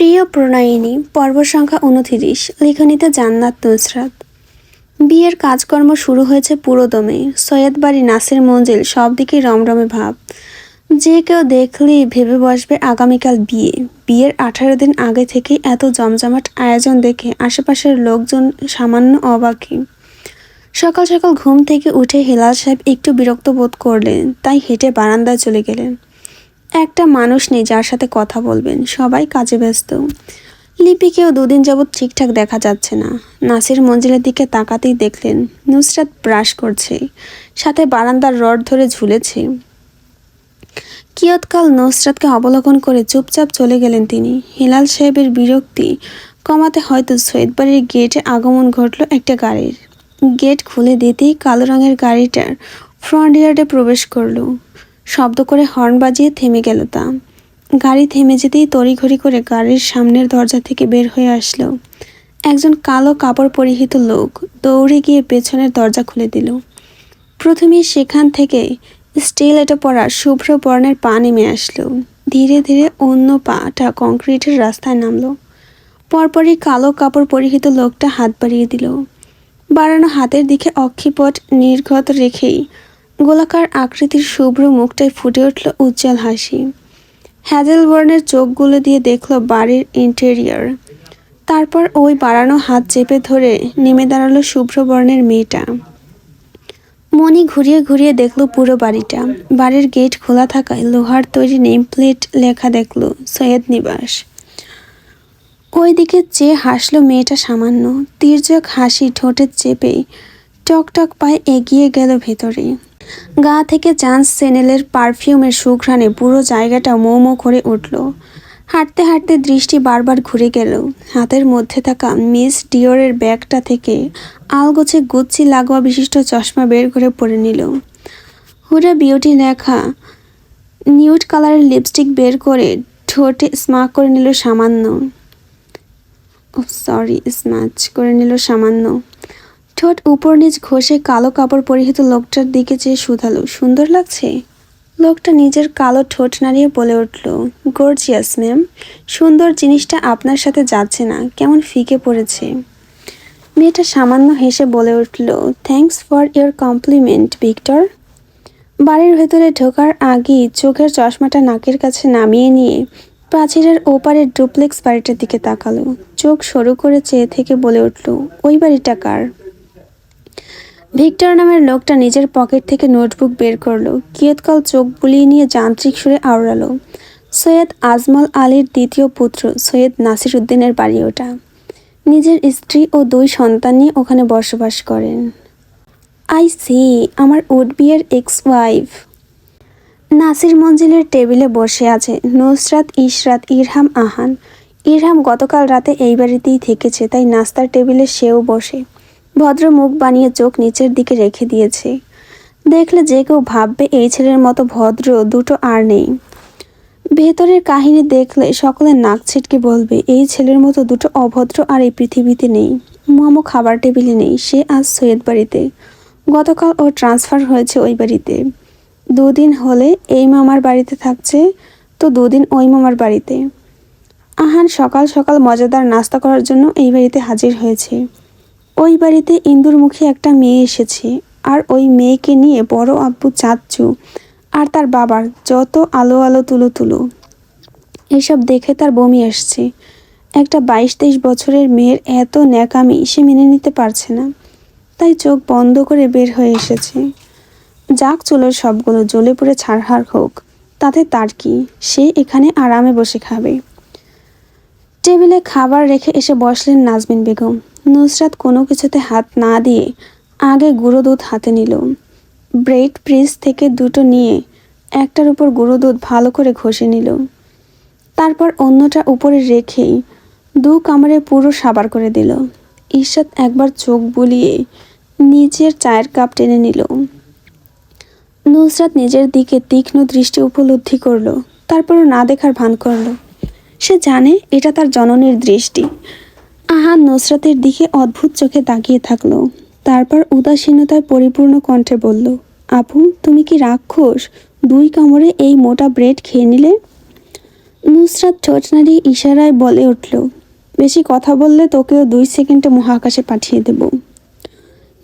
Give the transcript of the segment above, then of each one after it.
প্রিয় প্রণয়িনী, পর্ব সংখ্যা উনতিরিশ লেখনীতে জান্নাত নুসরাত। বিয়ের কাজকর্ম শুরু হয়েছে পুরোদমে। সৈয়দ বাড়ি, নাসির মঞ্জিল, সব দিকে রমরমে ভাব। যে কেউ দেখলেই ভেবে বসবে আগামীকাল বিয়ে। বিয়ের আঠারো দিন আগে থেকে এত জমজমাট আয়োজন দেখে আশেপাশের লোকজন সামান্য অবাকি সকাল সকাল ঘুম থেকে উঠে হেলাল সাহেব একটু বিরক্ত বোধ করলেন, তাই হেঁটে বারান্দায় চলে গেলেন। একটা মানুষ নেই যার সাথে কথা বলবেন, সবাই কাজে ব্যস্ত। লিপিকেও দুদিন যাবৎ ঠিকঠাক দেখা যাচ্ছে না। নাসির মঞ্জিলের দিকে তাকাতেই দেখলেন, নুসরাত ব্রাশ করছে, সাথে বারান্দার রড ধরে ঝুলেছে। কিয়ৎকাল নুসরাতকে অবলোকন করে চুপচাপ চলে গেলেন তিনি। হিলাল সাহেবের বিরক্তি কমাতে হয়তো সৈয়দ বাড়ির গেটে আগমন ঘটল একটা গাড়ির। গেট খুলে দিতেই কালো রঙের গাড়িটার ফ্রন্ট ইয়ার্ডে প্রবেশ করল। শব্দ করে হর্ন বাজিয়ে থেমে গেল তা। গাড়ি থেমে যেতেই তড়িঘড়ি করে গাড়ির সামনের দরজা থেকে বের হয়ে আসলো। একজন কালো কাপড় পরিহিত লোক দৌড়ে গিয়ে পেছনের দরজা খুলে দিল। প্রথমে সেখান থেকে স্টিল এটা পরা শুভ্র বর্ণের পা নেমে আসলো। ধীরে ধীরে অন্য পাটা কংক্রিটের রাস্তায় নামলো। পরপরই কালো কাপড় পরিহিত লোকটা হাত বাড়িয়ে দিল। বাড়ানো হাতের দিকে অক্ষিপট নির্গত রেখেই গোলাকার আকৃতির শুভ্র মুখটায় ফুটে উঠল উজ্জ্বল হাসি। হ্যাজেলবর্ণের চোখগুলো দিয়ে দেখল বাড়ির ইন্টেরিয়র তারপর ওই বাড়ানো হাত চেপে ধরে নেমে দাঁড়াল শুভ্র বর্ণের মেয়েটা। মনি ঘুরিয়ে ঘুরিয়ে দেখল পুরো বাড়িটা। বাড়ির গেট খোলা থাকায় লোহার তৈরি নেম প্লেট লেখা দেখল সৈয়দ নিবাস। ওইদিকে চেয়ে হাসলো মেয়েটা সামান্য। তীর্যক হাসি ঠোঁটে চেপে টকটক পায়ে এগিয়ে গেল ভেতরে। গা থেকে চান্স সেনেলের পারফিউমের সুঘ্রাণে পুরো জায়গাটা মো মো করে উঠল। হাঁটতে হাঁটতে দৃষ্টি বারবার ঘুরে গেল। হাতের মধ্যে থাকা মিস ডিওরের ব্যাগটা থেকে আলগোছে গুচ্ছি লাগোয়া বিশিষ্ট চশমা বের করে পরে নিল। হুরা বিউটি লেখা নিউড কালারের লিপস্টিক বের করে ঠোঁটে স্মাক করে নিল সামান্য। সরি স্ম্যাচ করে নিল সামান্য। ঠোঁট উপর নিচ ঘষে কালো কাপড় পরিহিত লোকটার দিকে চেয়ে শুধালো। সুন্দর লাগছে? লোকটা নিজের কালো ঠোঁট নাড়িয়ে বলে উঠল গর্জিয়াস ম্যাম সুন্দর জিনিসটা আপনার সাথে যাচ্ছে না। কেমন ফিকে পড়েছে? মেয়েটা সামান্য হেসে বলে উঠল thanks for your compliment Victor বাড়ির ভেতরে ঢোকার আগেই চোখের চশমাটা নাকের কাছে নামিয়ে নিয়ে প্রাচীরের ওপারের ডুপ্লেক্স বাড়িটার দিকে তাকালো। চোখ সরু করে চেয়ে থেকে বলে উঠল, ওই বাড়িটা কার? ভিক্টর নামের লোকটা নিজের পকেট থেকে নোটবুক বের করল। কিয়ৎকাল চোখ বুলিয়ে নিয়ে যান্ত্রিক সুরে আওড়ালো। সৈয়দ আজমল আলীর দ্বিতীয় পুত্র সৈয়দ নাসির উদ্দিনের বাড়ি ওটা। নিজের স্ত্রী ও দুই সন্তান নিয়ে ওখানে বসবাস করেন। আই সি, আমার উড বিয়ের এক্স ওয়াইফ নাসির মঞ্জিলের টেবিলে বসে আছে নুসরাত ইশরাত ইরহাম আহান। ইরহাম গতকাল রাতে এই বাড়িতেই থেকেছে, তাই নাস্তার টেবিলে সেও বসে। ভদ্র মুখ বানিয়ে চোখ নিচের দিকে রেখে দিয়েছে। দেখলে যে কেউ ভাববে এই ছেলের মতো ভদ্র, দুটো আর নেই। ভেতরের কাহিনী দেখলে সকলে নাক ছিটকে বলবে, এই ছেলের মতো দুটো অভদ্র আর এই পৃথিবীতে নেই। মোমো খাবার টেবিলে নেই, সে আজ সৈয়দ বাড়িতে। গতকাল ও ট্রান্সফার হয়েছে ওই বাড়িতে। দুদিন হলে এই মামার বাড়িতে থাকছে, তো দুদিন ওই মামার বাড়িতে। আহান সকাল সকাল মজাদার নাস্তা করার জন্য এই বাড়িতে হাজির হয়েছে। ওই বাড়িতে ইন্দুরমুখী একটা মেয়ে এসেছে, আর ওই মেয়েকে নিয়ে বড় আব্বু চাচ্চু, আর তার বাবার যত আলো আলো তুলো তুলো। এসব দেখে তার বমি আসছে। একটা বাইশ তেইশ বছরের মেয়ের এত ন্যাকামি সে মেনে নিতে পারছে না। তাই চোখ বন্ধ করে বের হয়ে এসেছে। যাক চুলোর সবগুলো, জ্বলে পড়ে ছাড়হার হোক, তাতে তার কি? সে এখানে আরামে বসে খাবে। টেবিলে খাবার রেখে এসে বসলেন নাজমিন বেগম। নুসরাত কোনো কিছুতে হাত না দিয়ে আগে গুঁড়ো দুধ হাতে নিল। ব্রেড ফ্রিজ থেকে দুটো নিয়ে একটার উপর গুঁড়ো দুধ ভালো করে ঘষে নিল। তারপর অন্যটা উপরে রেখেই দু কামড়ে পুরো সাবার করে দিল। ঈর্ষাদ একবার চোখ বুলিয়ে নিজের চায়ের কাপ টেনে নিল। নুসরাত নিজের দিকে তীক্ষ্ণ দৃষ্টি উপলব্ধি করল, তারপরও না দেখার ভান করল। সে জানে এটা তার জননীর দৃষ্টি। আহান নুসরাতের দিকে অদ্ভুত চোখে তাকিয়ে থাকল। তারপর উদাসীনতায় পরিপূর্ণ কণ্ঠে বলল, আপু, তুমি কি রাক্ষস? দুই কামড়ে এই মোটা ব্রেড খেয়ে নিলে? নুসরাত ঠোঁট নাড়িয়ে ইশারায় বলে উঠল, বেশি কথা বললে তোকেও দুই সেকেন্ডে মহাকাশে পাঠিয়ে দেব।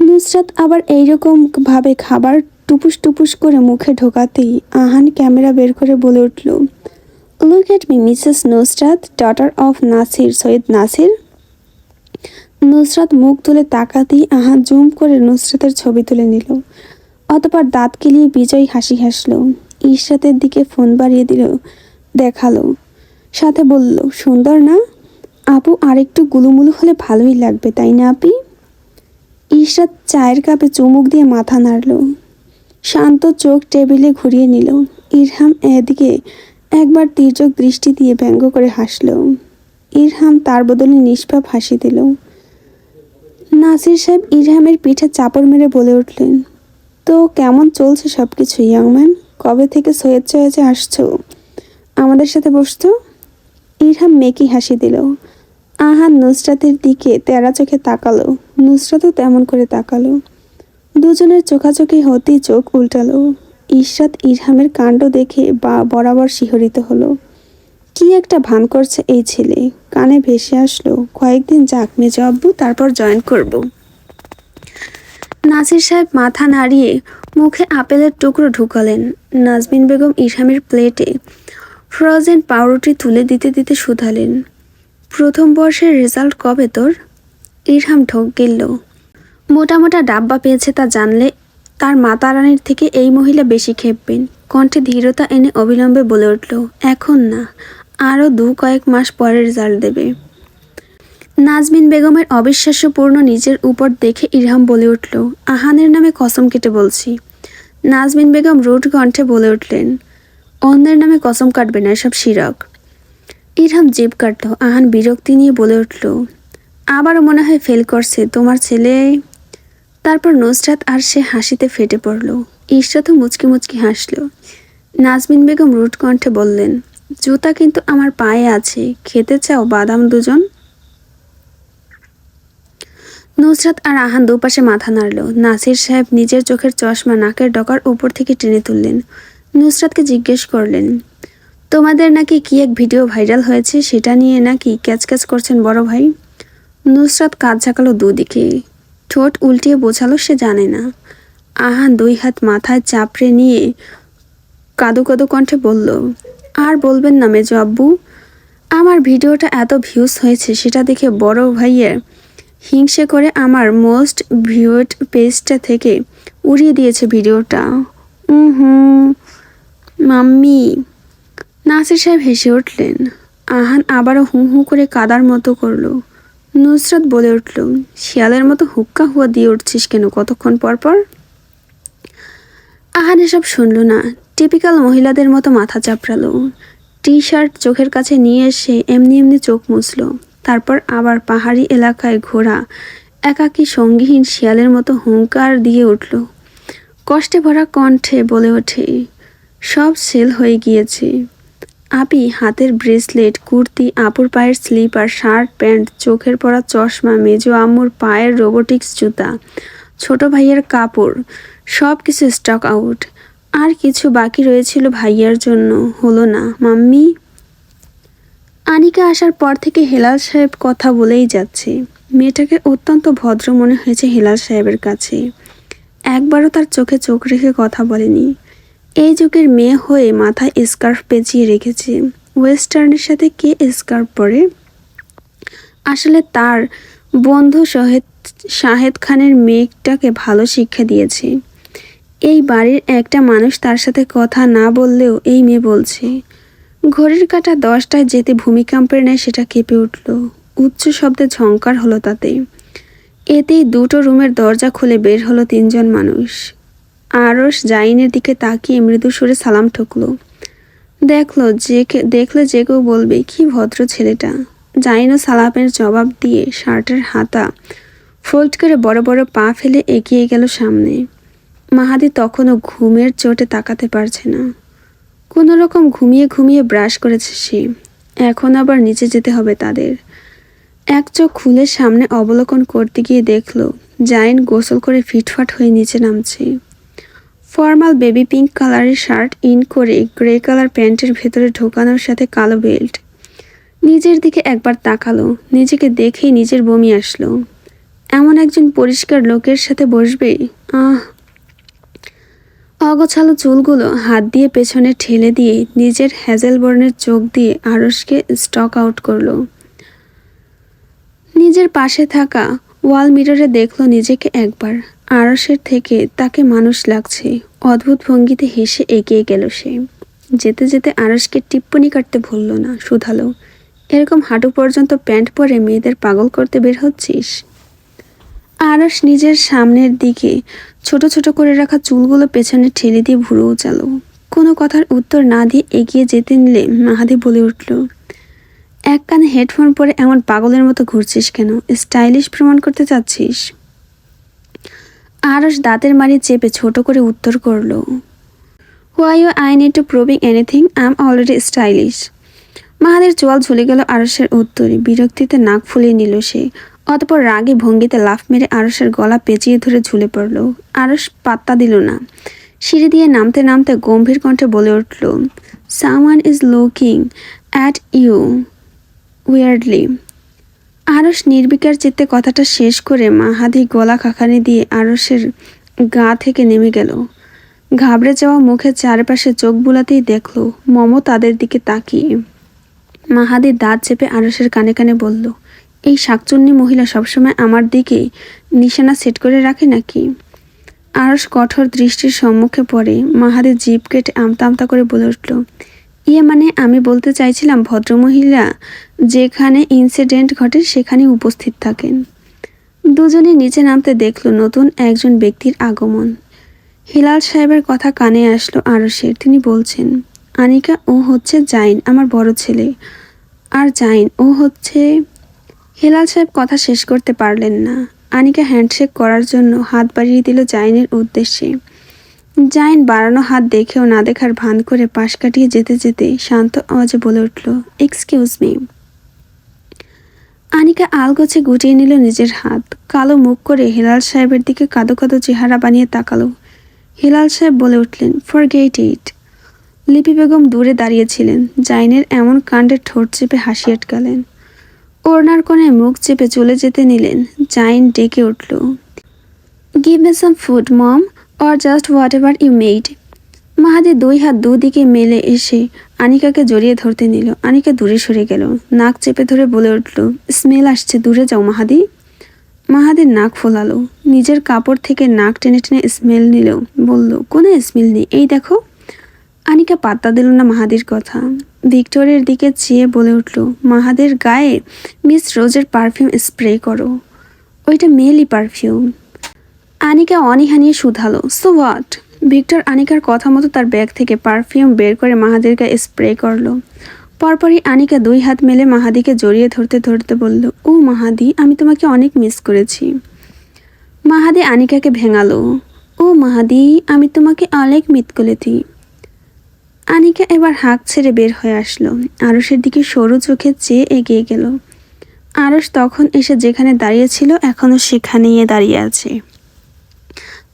নুসরাত আবার এইরকম ভাবে খাবার টুপুস টুপুস করে মুখে ঢোকাতেই আহান ক্যামেরা বের করে বলে উঠল look at me Mrs Nusrat daughter of Nasir Syed Nasir Nusrat মুখ তুলে তাকাতেই আহা জুম করে নুসরাতের ছবি তুলে নিল। অতপর দাঁত কিলিয়ে বিজয় হাসি হাসল। ইশরাতের দিকে ফোন বাড়িয়ে দিল, দেখাল। সাথে বলল, সুন্দর না? আপু আরেকটু গুলুমুলু হলে ভালোই লাগবে, তাই না আপি? ইশরাত চায়ের কাপে চুমুক দিয়ে মাথা নাড়ল। শান্ত চোখ টেবিলে ঘুরিয়ে নিল। ইরহাম এদিকে একবার তীর্যক দৃষ্টি দিয়ে ব্যঙ্গ করে হাসল। ইরহাম তার বদলে নিষ্পাপ হাসি দিল। নাসির সাহেব ইরহামের পিঠে চাপড় মেরে বলে উঠলেন, তো কেমন চলছে সব কিছু ইয়াংম্যান কবে থেকে সৈয়দ চয়েছে আসছো? আমাদের সাথে বসতো ইরহাম মেকি হাসি দিল। আহান নুসরাতের দিকে তেরা চোখে তাকালো। নুসরাতও তেমন করে তাকালো। দুজনের চোখাচোখি হতেই চোখ উল্টালো। ইশরাত ইরহামের কাণ্ড দেখে বা বরাবর শিহরিত হলো। কি একটা ভান করছে এই ছেলে? কানে ভেসে আসলো, কয়েকদিন যাক, মেজো আব্বু, তারপর জয়েন করব। নাসির সাহেব মাথা নাড়িয়ে মুখে আপেলের টুকরো ঢুকালেন। নাজমিন বেগম ইরহামের প্লেটে ফ্রোজেন পাউরুটি তুলে দিতে দিতে শুধালেন। প্রথম বর্ষের রেজাল্ট কবে তোর? ইরহাম ঢোক গেল মোটা মোটা ডাব্বা পেয়েছে তা জানলে তার মাতা রানীর থেকে এই মহিলা বেশি খেপবেন। কণ্ঠে ধীরতা এনে অবিলম্বে বলে উঠল, এখন না আরও দু কয়েক মাস পরে রেজাল্ট দেবে। নাজমিন বেগমের অবিশ্বাস্যপূর্ণ নিজের উপর দেখে ইরহাম বলে উঠল, আহানের নামে কসম কেটে বলছি। নাজমিন বেগম রুট কণ্ঠে বলে উঠলেন, অন্যের নামে কসম কাটবে না এসব শিরক। ইরহাম জিপ কাটল, আহান বিরক্তি নিয়ে বলে উঠল, আবারও মনে হয় ফেল করছে তোমার ছেলে। তারপর নুসরাত আর সে হাসিতে ফেটে পড়ল ইশরাতও মুচকি মুচকি হাসল। নাজমিন বেগম রুট কণ্ঠে বললেন জুতা কিন্তু আমার পায়ে আছে। খেতে চাও বাদাম দুজন? নুসরাত আর আহান দুপাশে মাথা নাড়ল। নাসির সাহেব নিজের চোখের চশমা নাকের ডকার উপর থেকে টেনে তুললেন। নুসরাতকে জিজ্ঞেস করলেন, তোমাদের নাকি কি এক ভিডিও ভাইরাল হয়েছে? সেটা নিয়ে নাকি ক্যাচ ক্যাচ করছেন বড় ভাই? নুসরাত কাজ ঝাঁকালো দুদিকে। ঠোঁট উল্টিয়ে বোঝালো সে জানে না। আহান দুই হাত মাথায় চাপড়ে নিয়ে কাদো কাদো কণ্ঠে বলল আর বলবেন না, মেজো আব্বু। আমার ভিডিওটা এত ভিউজ হয়েছে, সেটা দেখে বড় ভাইয়ের হিংসে করে আমার মোস্ট ভিউড পেজটা থেকে উড়িয়ে দিয়েছে ভিডিওটা। হুম মাম্মি, নাসির সাহেব হেসে উঠলেন। আহান আবারও হু হু করে কাদার মতো করল। নুসরাত বলে উঠল, শিয়ালের মতো হুক্কা হুয়া দিয়ে উঠছিস কেন কতক্ষণ পর পর? আহান এসব শুনল না টিপিক্যাল মহিলাদের মতো মাথা চাপড়ালো। টি শার্ট চোখের কাছে নিয়ে এসে এমনি এমনি চোখ মুছল। তারপর আবার পাহাড়ি এলাকায় ঘোরা, একাকী সঙ্গীহীন শিয়ালের মতো হুঙ্কার দিয়ে উঠল। কষ্টে ভরা কণ্ঠে বলে ওঠে, সব সেল হয়ে গিয়েছে। আপি হাতের ব্রেসলেট, কুর্তি, আপুর পায়ের স্লিপার, শার্ট, প্যান্ট, চোখের পরা চশমা, মেজো আম্মুর পায়ের রোবোটিক্স জুতা, ছোট ভাইয়ের কাপড় সব কিছু স্টক আউট। আর কিছু বাকি রয়েছিল ভাইয়ার জন্য। হলো না, মাম্মি? আনিকা আসার পর থেকে হেলাল সাহেব কথা বলেই যাচ্ছে। মেয়েটাকে অত্যন্ত ভদ্র মনে হয়েছে হেলাল সাহেবের কাছে। একবারও তার চোখে চোখ রেখে কথা বলেনি। এই যুগের মেয়ে হয়ে মাথায় স্কার্ফ পেঁচিয়ে রেখেছে। ওয়েস্টার্নের সাথে কে স্কার্ফ পরে? আসলে তার বন্ধু শহেদ শাহেদ খানের মেয়েটাকে ভালো শিক্ষা দিয়েছে। এই বাড়ির একটা মানুষ তার সাথে কথা না বললেও এই মেয়ে বলছে, ঘড়ির কাটা দশটায় যেতে ভূমিকম্পের নেয় সেটা কেঁপে উঠল। উচ্চ শব্দে ঝঙ্কার হলো তাতে। এতেই দুটো রুমের দরজা খুলে বের হলো তিনজন মানুষ। আরস জাইনের দিকে তাকিয়ে মৃদু সুরে সালাম ঠুকলো। দেখল যে দেখলে যে কেউ বলবে, কি ভদ্র ছেলেটা। জাইনও সালামের জবাব দিয়ে শার্টের হাতা ফোল্ড করে বড় বড় পা ফেলে এগিয়ে গেল সামনে। মাহাদি তখনও ঘুমের চোটে তাকাতে পারছে না। কোনো রকম ঘুমিয়ে ঘুমিয়ে ব্রাশ করেছে সে। এখন আবার নিচে যেতে হবে তাদের। এক চোখ খুলে সামনে অবলোকন করতে গিয়ে দেখল, জাইন গোসল করে ফিটফাট হয়ে নিচে নামছে। ফর্মাল বেবি পিঙ্ক কালারের শার্ট ইন করে গ্রে কালার প্যান্টের ভেতরে ঢোকানোর সাথে কালো বেল্ট। নিজের দিকে একবার তাকালো, নিজেকে দেখেই নিজের বমি আসলো। এমন একজন পরিষ্কার লোকের সাথে বসবে? আহ অগোছালো চুলগুলো হাত দিয়ে পেছনে ঠেলে দিয়ে নিজের হ্যাজেল বর্ণের চোখ দিয়ে আড়সকে স্টক আউট করল। নিজের পাশে থাকা ওয়াল মিররে দেখল নিজেকে একবার। আড়সের থেকে তাকে মানুষ লাগছে। অদ্ভুত ভঙ্গিতে হেসে এগিয়ে গেল সে। যেতে যেতে আড়সকে টিপ্পনি কাটতে ভুলল না, শুধালো। এরকম হাঁটু পর্যন্ত প্যান্ট পরে মেয়েদের পাগল করতে বের হচ্ছিস? আরস নিজের সামনের দিকে ছোট ছোট করে রাখা চুলগুলো পেছনে ঠেলে দিয়ে ভুরু উচালো। কোনো কথার উত্তর না দিয়ে এগিয়ে যেতে নিলে মাহাদি বলে উঠল, এক কানে হেডফোন পরে এমন পাগলের মতো ঘুরছিস কেন? স্টাইলিশ প্রমাণ করতে চাচ্ছিস? আরস দাঁতের মারি চেপে ছোট করে উত্তর করল why you I need to proving anything I am already stylish মাহাদের চোয়াল ঝুলে গেল আরসের উত্তরে। বিরক্তিতে নাক ফুলিয়ে নিল সে। অতপর রাগে ভঙ্গিতে লাফ মেরে আরসের গলা পেঁচিয়ে ধরে ঝুলে পড়ল। আরস পাত্তা দিল না। সিঁড়ি দিয়ে নামতে নামতে গম্ভীর কণ্ঠে বলে উঠল someone is looking at you weirdly. Aras নির্বিকার চিত্তে কথাটা শেষ করে মাহাদি গলা খাখানি দিয়ে আরসের গা থেকে নেমে গেল। ঘাবড়ে যাওয়া মুখে চারপাশে চোখ বুলাতেই দেখল মম তাদের দিকে তাকিয়ে। মাহাদি দাঁত চেপে আরসের কানে কানে বলল এই শাকচুন্নি মহিলা সবসময় আমার দিকে নিশানা সেট করে রাখে নাকি? আরস কঠোর দৃষ্টির সম্মুখে পড়ে, মাহাদি জিপ কেটে আমতা আমতা করে বলে উঠল ইয়ে মানে আমি বলতে চাইছিলাম ভদ্রমহিলা যেখানে ইনসিডেন্ট ঘটে সেখানে উপস্থিত থাকেন। দুজনে নিচে নামতে দেখল নতুন একজন ব্যক্তির আগমন। হিলাল সাহেবের কথা কানে আসলো আরসের তিনি বলছেন, আনিকা, ও হচ্ছে জাইন, আমার বড় ছেলে। আর জাইন, ও হচ্ছে হেলাল সাহেব কথা শেষ করতে পারলেন না। আনিকা হ্যান্ডশেক করার জন্য হাত বাড়িয়ে দিল জাইনের উদ্দেশ্যে। জাইন বাড়ানো হাত দেখেও না দেখার ভান করে পাশ কাটিয়ে যেতে যেতে শান্ত আওয়াজে বলে উঠল এক্সকিউজ মি আনিকা আলগোছে গুটিয়ে নিল নিজের হাত। কালো মুখ করে হেলাল সাহেবের দিকে কাদো কাদো চেহারা বানিয়ে তাকালো। হেলাল সাহেব বলে উঠলেন forget it Lipi Begum দূরে দাঁড়িয়েছিলেন জাইনের এমন কাণ্ডের ঠোঁট চেপে হাসি আটকালেন। ওড়নার কোণে মুখ চেপে চলে যেতে নিলেন। জাইন ডেকে উঠল। Give me some food mom or just whatever you made Mahadi দুই হাত দুদিকে মেলে এসে আনিকাকে জড়িয়ে ধরতে নিল। আনিকা দূরে সরে গেল। নাক চেপে ধরে বলে উঠল স্মেল আসছে, দূরে যাও মাহাদি। মাহাদির নাক ফোলালো। নিজের কাপড় থেকে নাক টেনে টেনে স্মেল নিল। বলল, কোনো স্মেল নেই, এই দেখো। আনিকা পাত্তা দিল না মাহাদির কথা। ভিক্টোরের দিকে চেয়ে বলে উঠল, মাহাদের গায়ে মিস রোজের পারফিউম স্প্রে করো। ওইটা মেলি পারফিউম আনিকা অনীহা নিয়ে শুধালো সো হোয়াট ভিক্টর আনিকার কথা মতো তার ব্যাগ থেকে পারফিউম বের করে মাহাদের গায়ে স্প্রে করল। পরপরই আনিকা দুই হাত মেলে মাহাদিকে জড়িয়ে ধরতে ধরতে বলল, ও মাহাদি, আমি তোমাকে অনেক মিস করেছি। মাহাদি আনিকাকে ভেঙালো, ও মাহাদি, আমি তোমাকে অনেক মিত করেছি। আনিকা এবার হাঁক ছেড়ে বের হয়ে আসলো। আরসের দিকে সরু চোখে চেয়ে এগিয়ে গেল। আরস তখন এসে যেখানে দাঁড়িয়েছিল এখনও সেখানেই দাঁড়িয়ে আছে।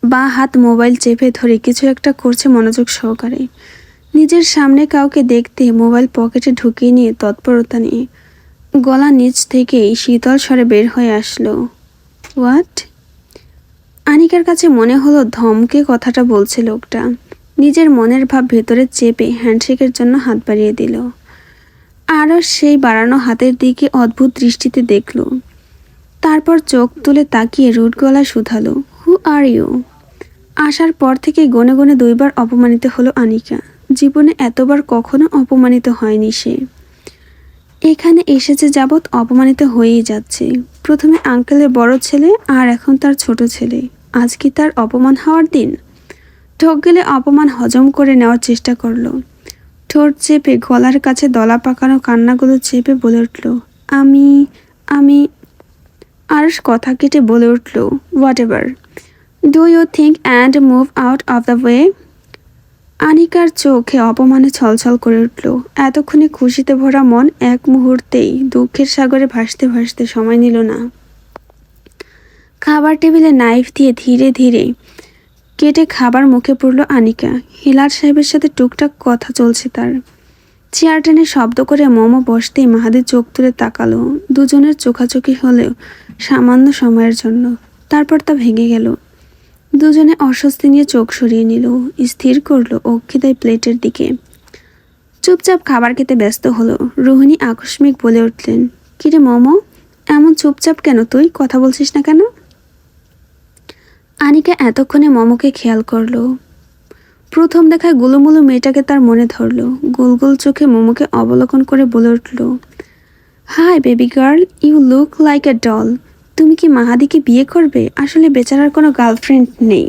বা হাত মোবাইল চেপে ধরে কিছু একটা করছে মনোযোগ সহকারে। নিজের সামনে কাউকে দেখতে মোবাইল পকেটে ঢুকিয়ে নিয়ে তৎপরতা নিয়ে গলা নিচ থেকেই শীতল স্বরে বের হয়ে আসলো। হোয়াট? আনিকার কাছে মনে হলো ধমকে কথাটা বলছে লোকটা। নিজের মনের ভাব ভেতরে চেপে হ্যান্ডশেকের জন্য হাত বাড়িয়ে দিল। আরও সেই বাড়ানো হাতের দিকে অদ্ভুত দৃষ্টিতে দেখল। তারপর চোখ তুলে তাকিয়ে রুট গলা শুধালো হু আর ইউ আসার পর থেকে গনে গনে দুইবার অপমানিত হলো আনিকা। জীবনে এতবার কখনো অপমানিত হয়নি সে। এখানে এসেছে যাবৎ অপমানিত হয়েই যাচ্ছে। প্রথমে আঙ্কেলের বড় ছেলে আর এখন তার ছোট ছেলে। আজ কি তার অপমান হওয়ার দিন? ঠোক গেলে অপমান হজম করে নেওয়ার চেষ্টা করল। ঠোঁট চেপে গলার কাছে দলা পাকানো কান্নাগুলো চেপে বলে উঠল, আমি আমি আর কথা কেটে বলে উঠল whatever do you think and move out of the way আনিকার চোখে অপমানে ছলছল করে উঠল। এতক্ষণে খুশিতে ভরা মন এক মুহূর্তেই দুঃখের সাগরে ভাসতে ভাসতে সময় নিল না। খাবার টেবিলে নাইফ দিয়ে ধীরে ধীরে কেটে খাবার মুখে পড়ল আনিকা। হিলাল সাহেবের সাথে টুকটাক কথা চলছে তার। চেয়ার টেনে শব্দ করে মোমো বসতেই মাহাদি চোখ তুলে তাকালো। দুজনের চোখাচোখি হলেও সামান্য সময়ের জন্য। তারপর তা ভেঙে গেল। দুজনে অস্বস্তি নিয়ে চোখ সরিয়ে নিল। স্থির করল অক্ষিতায় প্লেটের দিকে। চুপচাপ খাবার খেতে ব্যস্ত হলো। রোহিণী আকস্মিক বলে উঠলেন, কিরে মোমো, এমন চুপচাপ কেন তুই? কথা বলছিস না কেন? আনিকা এতক্ষণে মোমোকে খেয়াল করল। প্রথম দেখায় গুলুমুলু মেয়েটাকে তার মনে ধরলো। গোল গোল চোখে মোমোকে অবলোকন করে বলে উঠল, hi, baby girl, you look like a doll. তুমি কি মাহাদিকে বিয়ে করবে? আসলে বেচারার কোনো গার্লফ্রেন্ড নেই।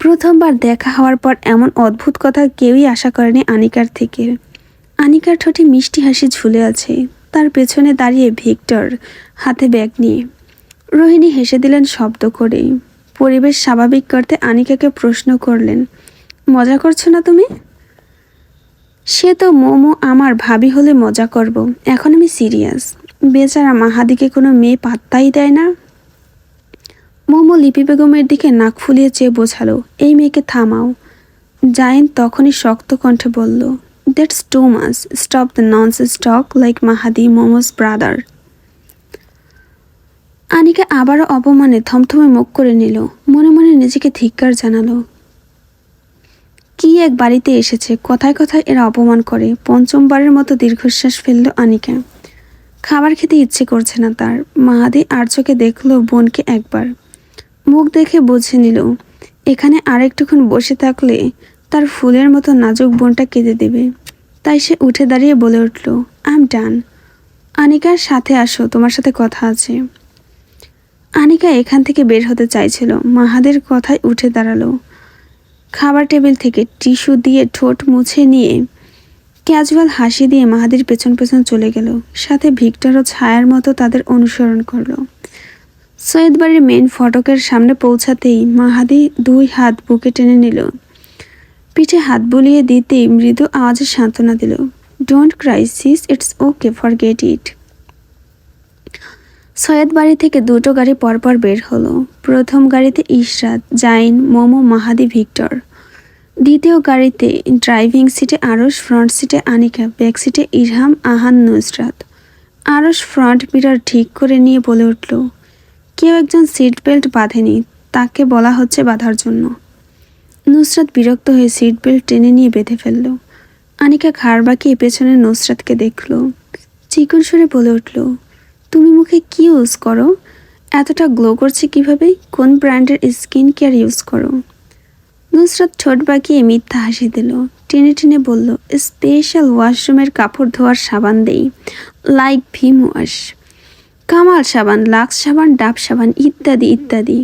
প্রথমবার দেখা হওয়ার পর এমন অদ্ভুত কথা কেউই আশা করেনি আনিকার থেকে। আনিকার ঠোঁটে মিষ্টি হাসি ঝুলে আছে। তার পেছনে দাঁড়িয়ে ভিক্টর হাতে ব্যাগ নিয়ে। রোহিণী হেসে দিলেন শব্দ করে পরিবেশ স্বাভাবিক করতে আনিকাকে প্রশ্ন করলেন, মজা করছ না তুমি? সে তো মোমো আমার ভাবি হলে মজা করব, এখন আমি সিরিয়াস। বেচারা মাহাদিকে কোনো মেয়ে পাত্তাই দেয় না। মোমো লিপি বেগমের দিকে নাক ফুলিয়ে চেয়ে বোঝালো, এই মেয়েকে থামাও। জায়েন তখনই শক্ত কণ্ঠে বলল that's too much stop the nonsense talk like Mahadi momos brother Anika আবারও অপমানে থমথমে মুখ করে নিল। মনে মনে নিজেকে ধিক্কার জানালো। কি এক বাড়িতে এসেছে, কথায় কথায় এরা অপমান করে। পঞ্চমবারের মতো দীর্ঘশ্বাস ফেলল আনিকা। খাবার খেতে ইচ্ছে করছে না তার। মাহাদি আর চোখে দেখল বোনকে একবার। মুখ দেখে বুঝে নিল, এখানে আরেকটুক্ষণ বসে থাকলে তার ফুলের মতো নাজুক বোনটা কেঁদে দেবে। তাই সে উঠে দাঁড়িয়ে বলে উঠল আম ডান আনিকার সাথে আসো, তোমার সাথে কথা আছে। আনিকা এখান থেকে বের হতে চাইছিল। মাহাদের কথায় উঠে দাঁড়াল। খাবার টেবিল থেকে টিস্যু দিয়ে ঠোঁট মুছে নিয়ে ক্যাজুয়াল হাসি দিয়ে মাহাদির পেছন পেছন চলে গেল। সাথে ভিক্টরও ছায়ার মতো তাদের অনুসরণ করল। সৈয়দ বাড়ির মেন ফটকের সামনে পৌঁছাতেই মাহাদি দুই হাত বুকে টেনে নিল। পিঠে হাত বুলিয়ে দিতেই মৃদু আওয়াজে সান্ত্বনা দিল। Don't cry sis it's okay forget it Syed বাড়ি থেকে দুটো গাড়ি পরপর বের হলো। প্রথম গাড়িতে ইশরাত, জাইন, মোমো, মাহাদি, ভিক্টর। দ্বিতীয় গাড়িতে ড্রাইভিং সিটে আরস ফ্রন্ট সিটে আনিকা, ব্যাক সিটে ইরহাম, আহান, নুসরাত। আরস ফ্রন্ট মিরার ঠিক করে নিয়ে বলে উঠল, কেউ একজন সিট বেল্ট বাঁধেনি, তাকে বলা হচ্ছে বাঁধার জন্য। নুসরাত বিরক্ত হয়ে সিট বেল্ট টেনে নিয়ে বেঁধে ফেলল। আনিকা ঘাড় বাঁকিয়ে পেছনে নুসরাতকে দেখল। চিকন সুরে বলে উঠল তুমি মুখে কি ইউজ করো? এতটা গ্লো করছে কীভাবে? কোন ব্র্যান্ডের স্কিন কেয়ার ইউজ করো? নুসরাত ঠোঁট বাঁকিয়ে মিথ্যা হাসি দিল। টেনে টেনে বলল, স্পেশাল ওয়াশরুমের কাপড় ধোয়ার সাবান দেই। লাইক ভিম ওয়াশ। কামাল সাবান, লাক্স সাবান, ডাব সাবান, ইত্যাদি ইত্যাদি।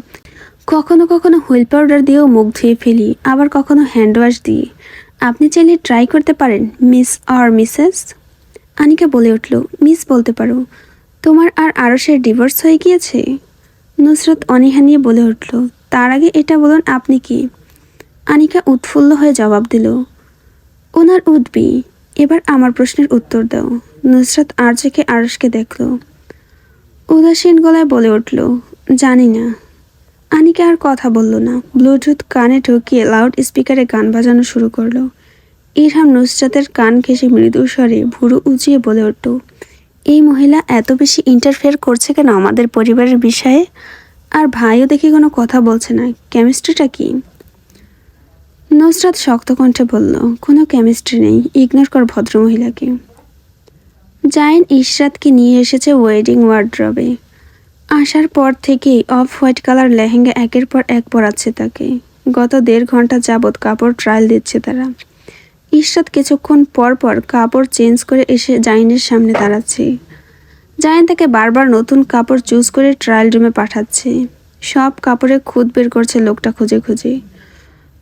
কখনো কখনো হুইল পাউডার দিয়েও মুখ ধুয়ে ফেলি, আবার কখনো হ্যান্ড ওয়াশ দিয়ে আপনি চাইলে ট্রাই করতে পারেন, মিস আর মিসেস? আনিকা বলে উঠল, মিস বলতে পারো। তোমার আর আরসের ডিভোর্স হয়ে গিয়েছে? নুসরত অনীহা নিয়ে বলে উঠল, তার আগে এটা বলুন আপনি কি? আনিকা উৎফুল্ল হয়ে জবাব দিল, ওনার উঠবি এবার আমার প্রশ্নের উত্তর দাও। নুসরত আর্যকে আরসকে দেখল, উদাসীন গলায় বলে উঠল, জানি না। আনিকা আর কথা বলল না, ব্লুটুথ কানে ঢুকিয়ে লাউড স্পিকারে গান বাজানো শুরু করল। ইরহাম নুসরাতের কান ঘেঁষে মৃদু স্বরে ভুরু উঁচিয়ে বলে উঠল এই মহিলা এত বেশি ইন্টারফেয়ার করছে কেন আমাদের পরিবারের বিষয়ে? আর ভাইও দেখি কোনো কথা বলছে না। কেমিস্ট্রিটা কি? নুসরাত শক্ত কণ্ঠে বলল, কোনো কেমিস্ট্রি নেই ইগনোর কর ভদ্রমহিলাকে জায়েন ইশরাতকে নিয়ে এসেছে ওয়েডিং ওয়ার্ড্রবে আসার পর থেকেই অফ হোয়াইট কালার লেহেঙ্গা একের পর এক পরাচ্ছে তাকে। গত দেড় ঘণ্টা যাবৎ কাপড় ট্রায়াল দিচ্ছে তারা। ইশরাত কিছুক্ষণ পর পর কাপড় চেঞ্জ করে এসে জাইনের সামনে দাঁড়াচ্ছে। জাইন তাকে বারবার নতুন কাপড় চুজ করে ট্রায়াল রুমে পাঠাচ্ছে। সব কাপড়ে খুদ বের করছে লোকটা খুঁজে খুঁজে।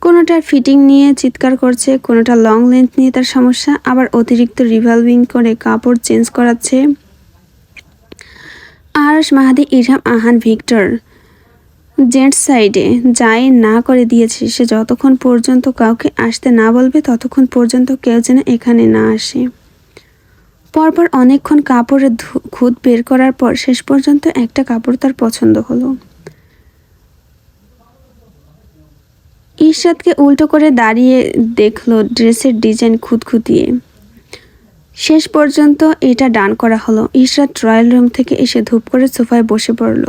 কোনোটার ফিটিং নিয়ে চিৎকার করছে, কোনোটা লং লেন্থ নিয়ে তার সমস্যা, আবার অতিরিক্ত রিভলভিং করে কাপড় চেঞ্জ করাচ্ছে। আরস মাহাদি, ইরহাম, আহান, ভিক্টর জেন্টস সাইডে যাই না করে দিয়েছে, সে যতক্ষণ পর্যন্ত কাউকে আসতে না বলবে, ততক্ষণ পর্যন্ত কেউ যেন এখানে না আসে। পরপর অনেকক্ষণ কাপড়ের খুদ বের করার পর শেষ পর্যন্ত একটা কাপড় তার পছন্দ হলো। ঈর্ষাদকে উল্টো করে দাঁড়িয়ে দেখল ড্রেসের ডিজাইন খুঁতখুতিয়ে। শেষ পর্যন্ত এটা ডান করা হলো। ইশরাত ট্রায়াল রুম থেকে এসে ধূপ করে সোফায় বসে পড়ল।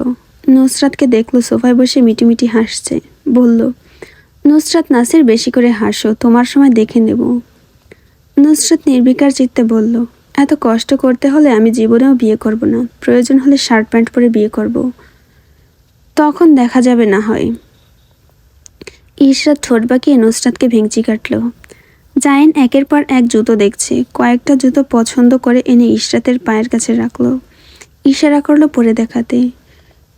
নুসরাতকে দেখল, সোফায় বসে মিটিমিটি হাসছে। বলল, নুসরাত, নাসির, বেশি করে হাসো, তোমার সময় দেখে নেব। নুসরাত নির্বিকার চিত্তে বলল, এত কষ্ট করতে হলে আমি জীবনেও বিয়ে করব না। প্রয়োজন হলে শার্ট প্যান্ট পরে বিয়ে করব। তখন দেখা যাবে না হয়। ইশরাত ঠোঁট বাঁকিয়ে নুসরাতকে ভেঙচি কাটলো। জায়েন একের পর এক জুতো দেখছে। কয়েকটা জুতো পছন্দ করে এনে ইশরাতের পায়ের কাছে রাখল। ইশারা করল পরে দেখাতে।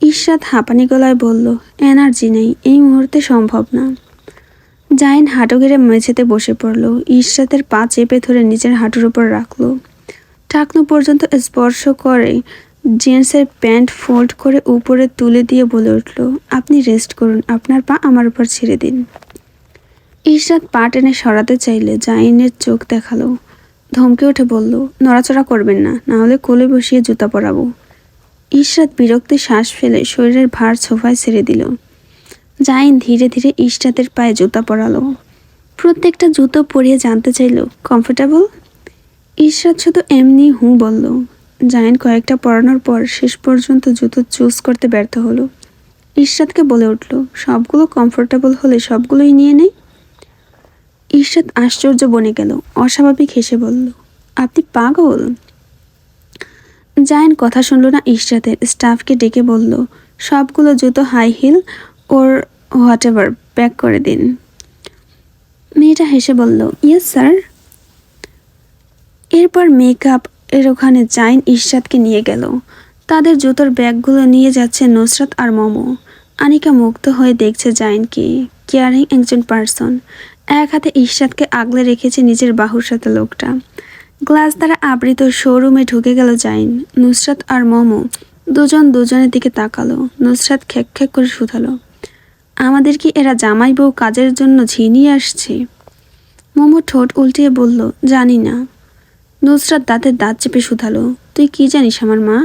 ইশরাত হাঁপানি গলায় বলল, এনার্জি নেই, এই মুহূর্তে সম্ভব না। জাইন হাঁটু গেড়ে মেঝেতে বসে পড়ল ইশরাতের পা চেপে ধরে নিজের হাঁটুর উপর রাখল। টাকনু পর্যন্ত স্পর্শ করে জিন্সের প্যান্ট ফোল্ড করে উপরে তুলে দিয়ে বলে উঠল, আপনি রেস্ট করুন, আপনার পা আমার উপর ছেড়ে দিন। ইশরাত পা টেনে সরাতে চাইলে জাইনের চোখ দেখাল, ধমকে উঠে বলল, নড়াচড়া করবেন না না হলে কোলে বসিয়ে জুতা পরাবো। ইশরাত বিরক্তি শ্বাস ফেলে শরীরের ভার সোফায় ছেড়ে দিল। জাইন ধীরে ধীরে ইশরাতের পায়ে জুতা পরালো। প্রত্যেকটা জুতো পরিয়ে জানতে চাইল কমফোর্টেবল ইশরাত শুধু এমনি হু বলল। জাইন কয়েকটা পরানোর পর শেষ পর্যন্ত জুতো চুজ করতে ব্যর্থ হলো। ইশরাতকে বলে উঠল, সবগুলো কমফোর্টেবল হলে সবগুলোই নিয়ে নেই? ঈর্ষাদ আশ্চর্য বনে গেল, অস্বাভাবিক হেসে বলল, আপনি পাগল? জায়েন কথা শুনল না ঈর্ষাদের স্টাফকে ডেকে বলল, সবগুলো জুতো হাই হিল ওর হোয়াট এভার প্যাক করে দিন। মেয়েটা হেসে বলল ইয়েস স্যার এরপর মেকআপ এর ওখানে জাইন ঈর্ষাদকে নিয়ে গেল। তাদের জুতোর ব্যাগগুলো নিয়ে যাচ্ছে নুসরাত আর মমো। আনিকা মুগ্ধ হয়ে দেখছে জাইনকে কেয়ারিং একজন পার্সন এক হাতে ঈর্ষাদকে আগলে রেখেছে নিজের বাহুর সাথে লোকটা। গ্লাস দ্বারা আবৃত শোরুমে ঢুকে গেল জাইন, নুসরাত আর মোমো। দুজন দুজনের দিকে তাকালো, নুসরাত খেক খেক করে শুধালো। আমাদের কি এরা জামাই বউ কাজের জন্য ঝিনিয়ে আসছে? মোমো ঠোঁট উল্টিয়ে বলল, জানি না। নুসরাত দাঁতের দাঁত চেপে শুধালো, তুই কি জানিস আমার মা?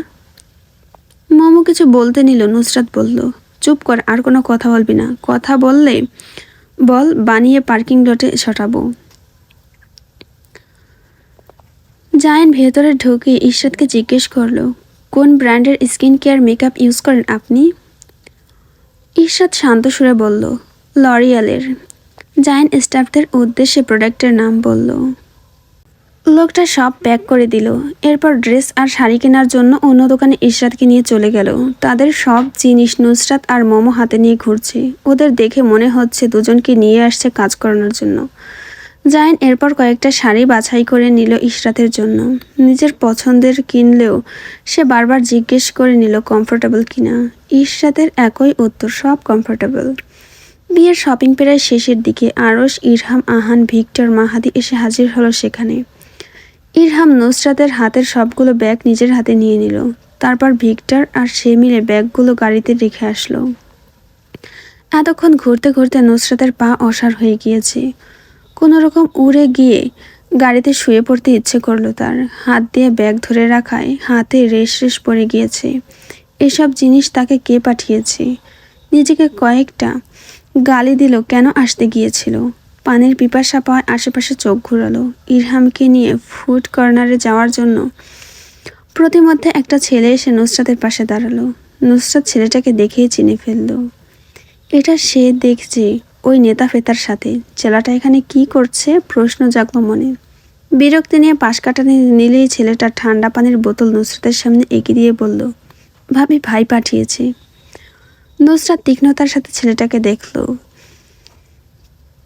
মোমো কিছু বলতে নিল, নুসরাত বলল, চুপ কর, আর কোনো কথা বলবি না। কথা বললে বল, বানিয়ে পার্কিং লটে সটাবো জায়েন ভেতরে ঢুকে ঈশ্বরকে জিজ্ঞেস করল, কোন ব্র্যান্ডের স্কিন কেয়ার মেকআপ ইউজ করেন আপনি? ঈশ্বর শান্ত সুরে বলল, লরিয়ালের। জায়েন স্টাফদের উদ্দেশ্যে প্রোডাক্টের নাম বলল, লোকটা সব প্যাক করে দিল। এরপর ড্রেস আর শাড়ি কেনার জন্য অন্য দোকানে ইশরাতকে নিয়ে চলে গেল। তাদের সব জিনিস নুসরাত আর মোমো হাতে নিয়ে ঘুরছে। ওদের দেখে মনে হচ্ছে দুজনকে নিয়ে আসছে কাজ করানোর জন্য। জায়েন এরপর কয়েকটা শাড়ি বাছাই করে নিল ইশরাতের জন্য। নিজের পছন্দের কিনলেও সে বারবার জিজ্ঞেস করে নিল, কমফোর্টেবল কিনা ইশরাতের একই উত্তর, সব কমফোর্টেবল। বিয়ের শপিং পেরায় শেষের দিকে আরস ইরহাম, আহান, ভিক্টর, মাহাদি এসে হাজির হলো সেখানে। ইরহাম নুসরাতের হাতের সবগুলো ব্যাগ নিজের হাতে নিয়ে নিল। তারপর ভিক্টর আর সে মিলে ব্যাগগুলো গাড়িতে রেখে আসলো। এতক্ষণ ঘুরতে ঘুরতে নুসরাতের পা অসার হয়ে গিয়েছে। কোনো রকম উড়ে গিয়ে গাড়িতে শুয়ে পড়তে ইচ্ছে করল তার। হাত দিয়ে ব্যাগ ধরে রাখায় হাতে রেশ রেশ পড়ে গিয়েছে। এসব জিনিস তাকে কে পাঠিয়েছে? নিজেকে কয়েকটা গালি দিল কেন আসতে গিয়েছিল? পানির পিপাসা পাওয়ায় আশেপাশে চোখ ঘুরালো। ইরহামকে নিয়ে ফুড কর্নারে যাওয়ার জন্য প্রতিমধ্যে একটা ছেলে এসে নুসরাতের পাশে দাঁড়াল। নুসরাত ছেলেটাকে দেখেই চিনে ফেলল। এটা সে দেখছে ওই নেতা ফেতার সাথে। ছেলেটা এখানে কি করছে? প্রশ্ন জাগলো মনে। বিরক্তি নিয়ে পাশ কাটাতে নিলেই ছেলেটা ঠান্ডা পানির বোতল নুসরাতের সামনে এগিয়ে দিয়ে বলল, ভাবি ভাই পাঠিয়েছে। নুসরাত তীক্ষ্ণতার সাথে ছেলেটাকে দেখল।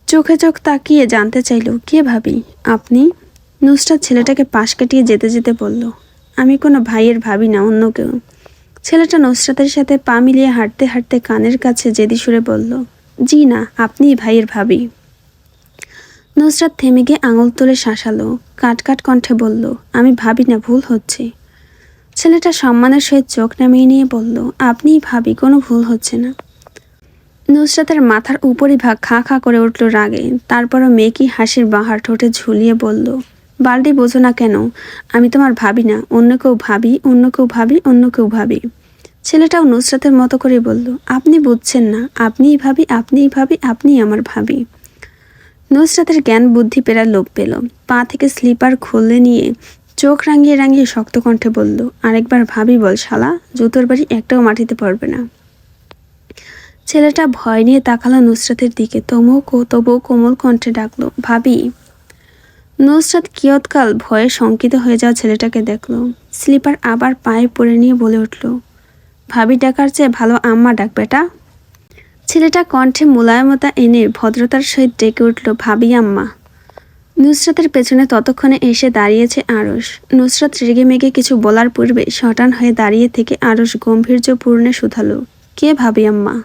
চোখে চোখ তাকিয়ে জানতে চাইল, কে ভাবি? আপনি? নুসরাত ছেলেটাকে পাশ কাটিয়ে যেতে যেতে বলল, আমি কোনো ভাইয়ের ভাবি না, অন্য কেউ। ছেলেটা নুসরাতের সাথে পা মিলিয়ে হাঁটতে হাঁটতে কানের কাছে জেদি সুরে বলল জি না আপনিই ভাইয়ের ভাবি। নুসরাত থেমে গিয়ে আঙুল তুলে শাসালো, কাট কাট কণ্ঠে বলল, আমি ভাবি না, ভুল হচ্ছে। ছেলেটা সম্মানের সহিত চোখ নামিয়ে নিয়ে বলল আপনিই ভাবি, কোনো ভুল হচ্ছে না। নুসরাতের মাথার উপরিভাগ খা খা করে উঠল রাগে, তারপরও মেকি হাসির বাহার ঠোঁটে ঝুলিয়ে বলল, বালটি বোঝো না কেন, আমি তোমার ভাবি না, অন্য কেউ ভাবি, অন্য কেউ ভাবি, অন্য কেউ ভাবি। ছেলেটাও নুসরাতের মতো করে বলল, আপনি বুঝছেন না, আপনিই ভাবি আপনিই ভাবি, আপনিই আমার ভাবি। নুসরাতের জ্ঞান বুদ্ধি পেরার লোভ পেল। পা থেকে স্লিপার খুলে নিয়ে চোখ রাঙিয়ে রাঙিয়ে শক্ত কণ্ঠে বলল, আরেকবার ভাবি বল শালা, জুতোর বাড়ি একটাও মাটিতে পড়বে না। ছেলেটা ভয় নিয়ে তাকালো নুসরাতের দিকে কো- তবুও কোমল কণ্ঠে ডাকলো, ভাবি। নুসরাত কিয়ৎকাল ভয়ে শঙ্কিত হয়ে যাওয়া ছেলেটাকে দেখল। স্লিপার আবার পায়ে পড়ে নিয়ে বলে উঠল ভাবি ডাকার চেয়ে ভালো আম্মা ডাক, বেটা। ছেলেটা কণ্ঠে মোলায়মতা এনে ভদ্রতার সহিত ডেকে উঠল ভাবি আম্মা। নুসরাতের পেছনে ততক্ষণে এসে দাঁড়িয়েছে আরস নুসরাত রেগে মেগে কিছু বলার পূর্বে শটান হয়ে দাঁড়িয়ে থেকে আরস গম্ভীর্যপূর্ণে শুধালো। কে ভাবি আম্মা?